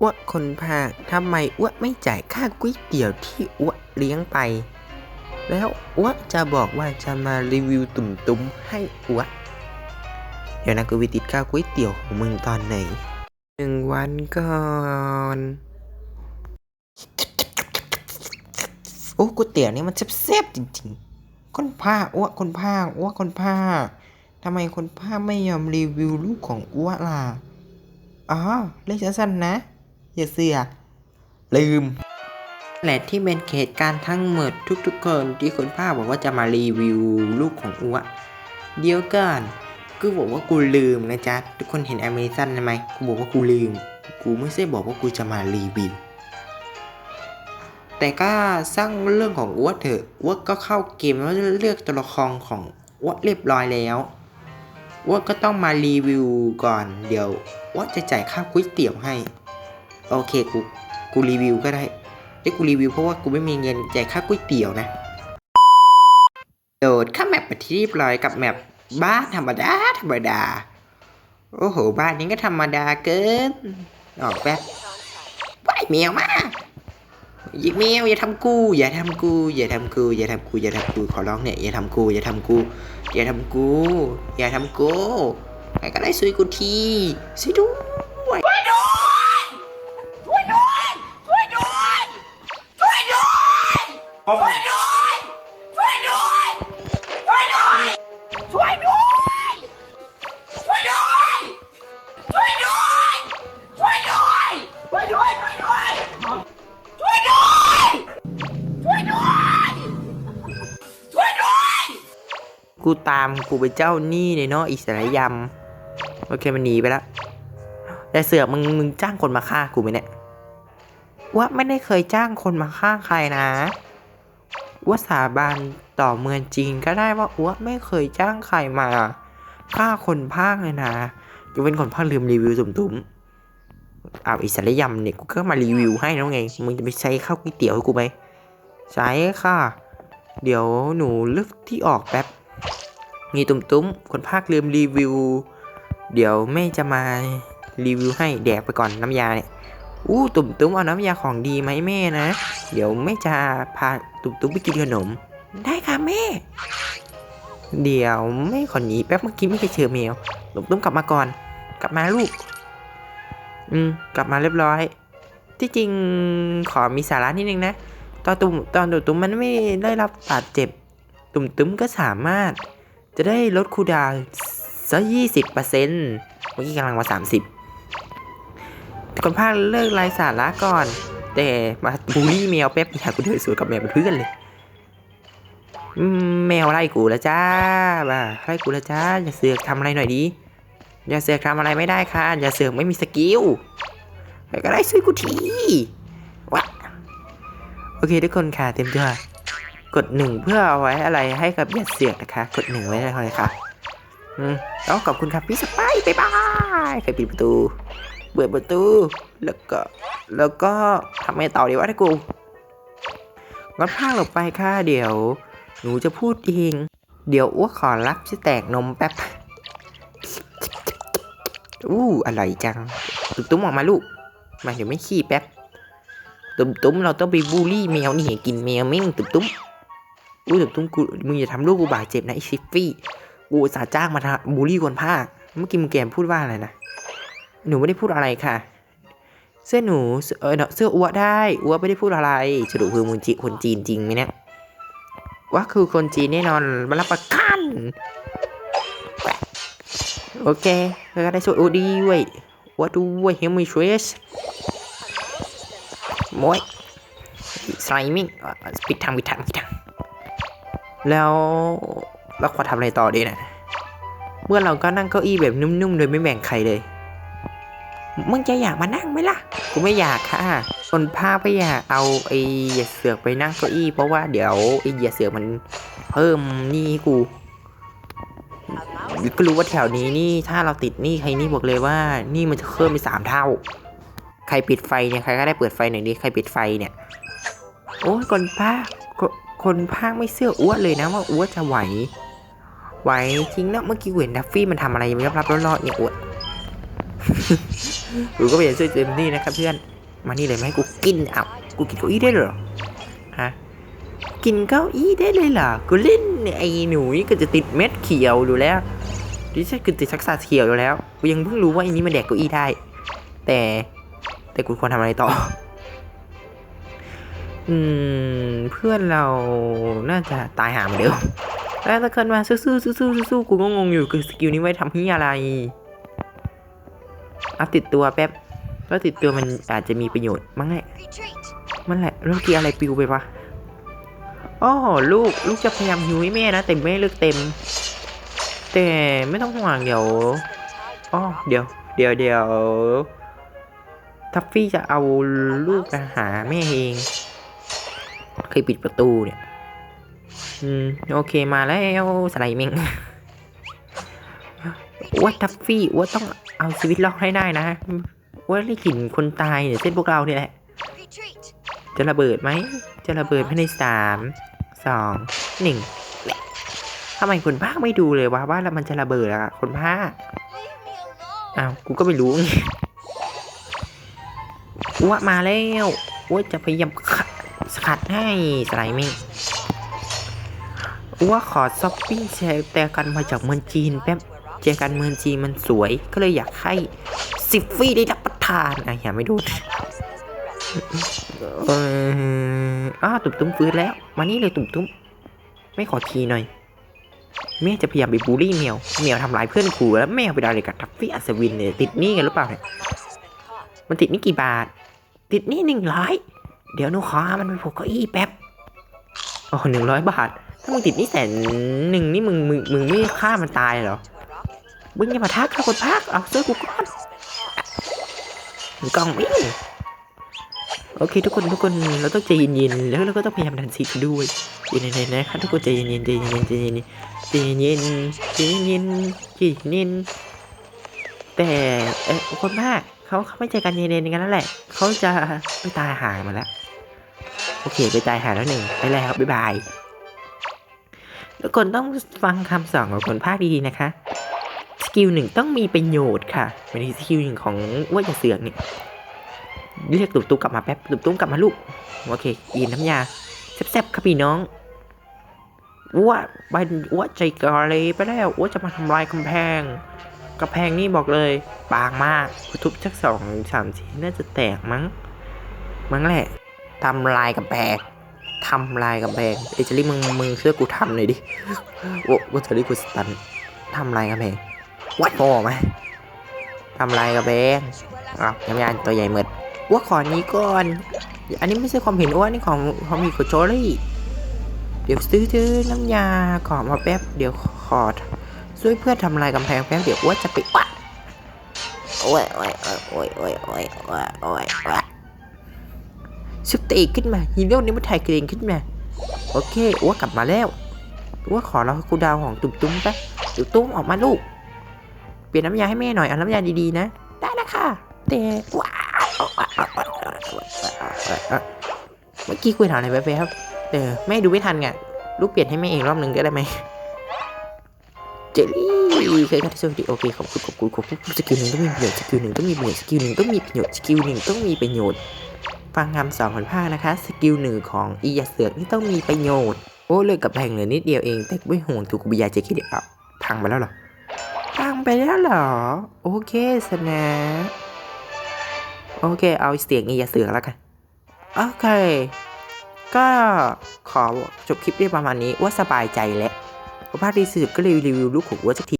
อ้วคนภาคทำไมอ้วไม่จ่ายค่าก๋วยเตี๋ยวที่อ้วเลี้ยงไป แล้วอ้วจะบอกว่าจะมารีวิวตุ่มๆให้อ้วเดี๋ยวนะกูไปติดค่าก๋วยเตี๋ยวของมึงตอนไหนหนึ่งวันก่อนโอ้ก๋วยเตี๋ยวนี่มันแซ่บๆจริงๆ คนภาอ้วคนภาอ้วคนภาทำไมคนภาไม่ยอมรีวิวลูกของอ้วล่ะอ๋อเรียกสั้นๆนะ อย่าเสือกลืม และที่เป็นเหตุการณ์ทั้งหมดทุกๆคนที่คนภาคบอกว่าจะมารีวิวลูกของอ้วเดี๋ยวก่อนกูบอกว่ากูลืมนะจ๊ะ ทุกคนเห็นแอมซันไหมกูบอกว่ากูลืม กูไม่ใช่บอกว่ากูจะมารีวิวแต่ก็สร้างเรื่องของอ้วเถอะอ้วก็เข้าเกมแล้วเลือกตัวละครของอ้วเรียบร้อยแล้วอ้วก็ต้องมารีวิวก่อน เดี๋ยวอ้วจะจ่ายค่าก๋วยเตี๋ยวให้ โอเคกูกูรีวิวก็ได้เดี๋ยวกูรีวิวเพราะว่ากูไม่มีเงินจ่ายค่าก๋วยเตี๋ยวนะ โดดข้าแมปไปที่เรียบร้อยกับแมปบ้านธรรมดาธรรมดา โอ้โห บ้านนี้ก็ธรรมดาเกิน ออกแป๊บว้ายแมวมาอย่าแมวอย่าทำกู อย่าทำกู อย่าทำกู อย่าทำกู อย่าทำกู ขอร้องเนี่ย อย่าทำกู อย่าทำกู อย่าทำกู อย่าทำกูใครก็ได้ช่วย กูทีช่วยด้วยกูตามกูเป็นเจ้าหนี้เลยเนาะอิสระยำโอเคมันหนีไปแล้วแต่เสือกมึงมึงจ้างคนมาฆ่ากูไหมเนี่ยว่าไม่ได้เคยจ้างคนมาฆ่าใครนะ ว่าสาบานต่อเมืองจีนก็ได้ว่าอ้วไม่เคยจ้างใครมาฆ่าคนภาคเลยนะจะเป็นคนภาคลืมรีวิวสุ่มๆอ้าวอิสระยำเนี่ยกูก็มารีวิวให้แล้วไงมึงจะไปใช้ข้าวก๋วยเตี๋ยวให้กูไหมใช้ค่ะ เดี๋ยวหนูเลือกที่ออกแป๊บมีตุ้มตุ้มๆ คนภาคลืมรีวิว เดี๋ยวแม่จะมารีวิวให้แดกไปก่อนน้ำยาเนี่ย อู้ตุ้มตุ้มเอาน้ำยาของดีไหมแม่นะ เดี๋ยวแม่จะพาตุ้มตุ้มไปกินขนม ได้ค่ะแม่ เดี๋ยวแม่ขอหนีแป๊บเมื่อกี้ไม่เคยเจอแมวตุ้มตุ้มกลับมาก่อน กลับมาลูก อืมกลับมาเรียบร้อย ที่จริงขอมีสาระนิดนึงนะ ตอนตุ้มตอนตุ้มตุ้มมันไม่ได้รับบาดเจ็บ ตุ้มตุ้มก็สามารถ จะได้ลดคูดาวน์สักยี่สิบเปอร์เซ็นต์เมื่อกี้กำลังมาสามสิบ คนภาคเลิกรายสาระก่อน แต่มาบูลลี่แมวแป๊บอยากกูเดินสวนกับแมวเป็นเพื่อนเลยแมวไล่กูแล้วจ้าบ้าไล่กูแล้วจ้า อย่าเสือกทำอะไรหน่อยดีอย่าเสือกทำอะไรไม่ได้ค่ะ อย่าเสือกไม่มีสกิลใครก็ได้ช่วยกูทีวะโอเคทุกคนค่ะเต็มตัวกดหนึ่งเพื่อเอาไว้อะไรให้กับยัดเสียกนะคะ กดหนึ่งไว้เลยค่ะอืมแล้วขอบคุณครับพี่สไปบ๊ายบายใครปิดประตู เปิดประตู แล้วก็ แล้วก็ทำไงต่อดีวะท่ากูงั้นพากหลบไปค่ะเดี๋ยว หนูจะพูดเอง เดี๋ยวอ้วกขอรับจะแตกนมแป๊บ อู้อร่อยจัง ตุ้มตุ้มออกมาลูก มาเดี๋ยวไม่ขี้แป๊บ ตุ้มตุ้มเราต้องไปบูลลี่แมวนี่กินแมวมิ่งตุ้มตุ้มอุ้ยแต่ตุ้มกูมึงอย่าทำลูกกูบาดเจ็บนะไอซิฟฟี่ กูสาจ้างมาทำบูลลี่คนภาคเมื่อกี้มึงแกมพูดว่าอะไรนะ หนูไม่ได้พูดอะไรค่ะ เสื้อหนูเสื้อเออเสื้ออ้วได้อ้วไม่ได้พูดอะไรสรุปคือมึงจีคนจีนจริงไหมเนี่ยว่าคือคนจีนแน่นอนมารับประกันโอเคแล้วก็ได้ช่วยอ้ดีเว้ยอ้วด้วยเฮมิเทรสมวยสไลมิ่งอ่ปิดทางปิดทางปิดทางแล้วเราควรทำอะไรต่อดีนะ เมื่อเราก็นั่งเก้าอี้แบบนุ่มๆ โดยไม่แบ่งใครเลย มึงจะอยากมานั่งไหมล่ะ กูไม่อยากค่ะคนภาคไม่อยากเอาไอ้เหยียดเสือกไปนั่งเก้าอี้ เพราะว่าเดี๋ยวไอ้เหยียดเสือกมันเพิ่มหนี่ให้กูก็รู้ว่าแถวนี้นี่ถ้าเราติดหนี่ใครนี่บอกเลยว่านี่มันจะเพิ่มไปสามเท่า ใครปิดไฟเนี่ยใครก็ได้เปิดไฟหน่อยดิใครปิดไฟเนี่ย โอ้ยคนภาคคนภาคไม่เสื้ออ้วนเลยนะว่าอ้วนจะไหว ไหวจริงนะเมื่อกี้เห็นดัฟฟี่มันทำอะไรมันรับรับรอดๆเนี่ยอ้วน กูก็พยายามช่วยเต็มที่นะครับเพื่อน มานี่เลยไหมกูกินอ้าวกูกินเก้าอี้ได้เหรอ ฮะ กินเก้าอี้ได้เลยเหรอ กูเล่นไอ้หนูนี่ก็จะติดเม็ดเขียวอยู่แล้ว ดิฉันคือติดทักษะเขียวอยู่แล้ว กูยังเพิ่งรู้ว่าไอ้นี้มันแดกเก้าอี้ได้ แต่ แต่กูควรทำอะไรต่อ อืม เพื่อนเรา น่าจะตายหาเหมือนเดิมแล้วตะเกินมาสู้ๆสู้ๆสู้ๆกูก็งงอยู่คือสกิลนี้ไว้ทำที่อะไร เอาติดตัวแป๊บแล้วติดตัวมันอาจจะมีประโยชน์มั้งแหละมันแหละเมื่อกี้อะไรปิวไปวะอ๋อลูกลูกจะพยายามหิวให้แม่นะแต่แม่เลือกเต็ม แต่ไม่ต้องห่วงเดี๋ยวอ๋อเดี๋ยว เดี๋ยวเดี๋ยวทัฟฟี่จะเอาลูกไปหาแม่เองเคยปิดประตูเนี่ย อืม โอเคมาแล้วสไลด์เมงว่าทัฟฟี่ว่าต้อง เอาชีวิตรอดให้ได้นะว่าได้กลิ่นคนตายเนี่ยเส้นพวกเราเนี่ยแหละ Retreat. จะระเบิดไหม จะระเบิดภายในสามสองหนึ่งแหละทำไมคนภาคไม่ดูเลยวะว่าแล้วมันจะระเบิดอะคนภาค Leave me alone. อ้าวกูก็ไม่รู้ไงอ้วมาแล้วอ้วจะพยายามขัดสกัดให้สไลด์เมงอ้วขอช้อปปิ้งแชร์แต่กันมาจากเมืองจีนแป๊บ เจอกันเมืองจีนมันสวย ก็เลยอยากให้ซิฟฟี่ได้รับประทานอะอย่าไม่ดูอ้าวตุ่มตุ้มฟื้นแล้ว มานี่เลยตุ่มตุ้ม ไม่ขอทีหน่อยแม่จะพยายามไปบูลลี่เมียวเมียวทำร้ายเพื่อนครูแล้วแม่ไปได้เลยกับทัฟฟี่อัศวินเนี่ยติดหนี้กันหรือเปล่าเนี่ยมันติดนี้กี่บาท ติดนี้หนึ่งร้อยเดี๋ยวหนูขอมันไปผูกเก้าอี้แป๊บโอ้หนึ่งร้อยบาท ถ้ามึงติดนี้แสนหนึ่งนี่มึงมึงมึงไม่ฆ่ามันตายเหรอ มึงอย่ามาทักข้าคนพักเอาช่วยกูก่อนกล่องมิ่งโอเคทุกคนทุกคนเราต้องใจเย็นๆแล้วเราก็ต้องพยายามดันซีดด้วยเย็นๆนะครับทุกคนใจเย็นๆใจเย็นๆใจเย็นๆใจเย็นๆใจเย็นๆใจเย็นๆแต่เออคนมากเขาเขาไม่ใจกันเย็นๆกันนั่นแหละเขาจะไปตายหายมาแล้วโอเคไปตายหายแล้วหนึ่งไปแล้วบ๊ายบายทุกคนต้องฟังคำสอนของคนภาคดีๆนะคะ กิลหนึ่งต้องมีประโยชน์ค่ะเป็นสกิลหนึ่งของอ้ว่าจะเสือกเนี่ยเรียกตุ๊บตุ๊กกลับมาแป๊บตุ๊บตุ๊กกลับมาลูก โอเคกินน้ำยาแซ่บๆครับพี่น้องอ้ว่าบันอ้ว่าใจกาเลยไปแล้วอ้ว่าจะมาทำลายกำแพงกำแพงนี่บอกเลยบางมากทุบชักสองสามทีน่าจะแตกมั้ง มั้งแหละทำลายกำแพงทำลายกำแพงเอเจลี่มึงมึงเชื่อกูทำหน่อยดิโอ้ว่าจะรีกูสตันทำลายกำแพง วัดโง่ไหมทำลายกระเบงอ้าวน้ำยาตัวใหญ่หมือนว่าขอนี้ก่อน อันนี้ไม่ใช่ความเห็นอ้วนนี่ของของมีโคโจลี่ เดี๋ยวซื้อซื้อน้ำยาขอมาแป๊บ เดี๋ยวขอช่วยเพื่อนทำลายกำแพงแป๊บเดี๋ยวอ้วนจะไปวัดโอ้ยโอ้ยโอ้ยโอ้ยโอ้ยโอ้ยโอ้ยโอ้ยสุดตีขึ้นมาฮีโร่นี่มันไทยเกรงขึ้นมา โอเคอ้วนกลับมาแล้วอ้วนขอเราคูดาวของตุ้มตุ้มๆแป๊บตุ้มตุ้มออกมาลูก เปลี่ยนน้ำยาให้แม่หน่อยเอาน้ำยาดีๆนะ ได้แล้วค่ะ แต่ว้าวเมื่อกี้คุยถามอะไรไปครับเออแม่ดูไม่ทันไงลูกเปลี่ยนให้แม่เองรอบหนึ่งได้ไหมเจลลี่เคยกันที่สวัสดีโอเคขอบคุณขอบคุณขอบคุณสกิลหนึ่งต้องมีประโยชน์สกิลหนึ่งต้องมีประโยชน์สกิลหนึ่งต้องมีประโยชน์สกิลหนึ่งต้องมีประโยชน์ฟังคำสอนของภาคนะคะ สกิลหนึ่งของอียาเสือกนี่ต้องมีประโยชน์โอ้เลิกกับแพงเหลือนิดเดียวเองแต่ไม่ห่วงถูกบิยาเจคิดเดียวพังไปแล้วหรอ ไปแล้วเหรอ โอเคสนะ โอเค เอาเสียงนี้อย่าเสือกแล้วกัน โอเค ก็ขอจบคลิปได้ประมาณนี้ว่าสบายใจแล้วพราะภาคดีสืบก็เลยรีวิวลูกของวัวสักที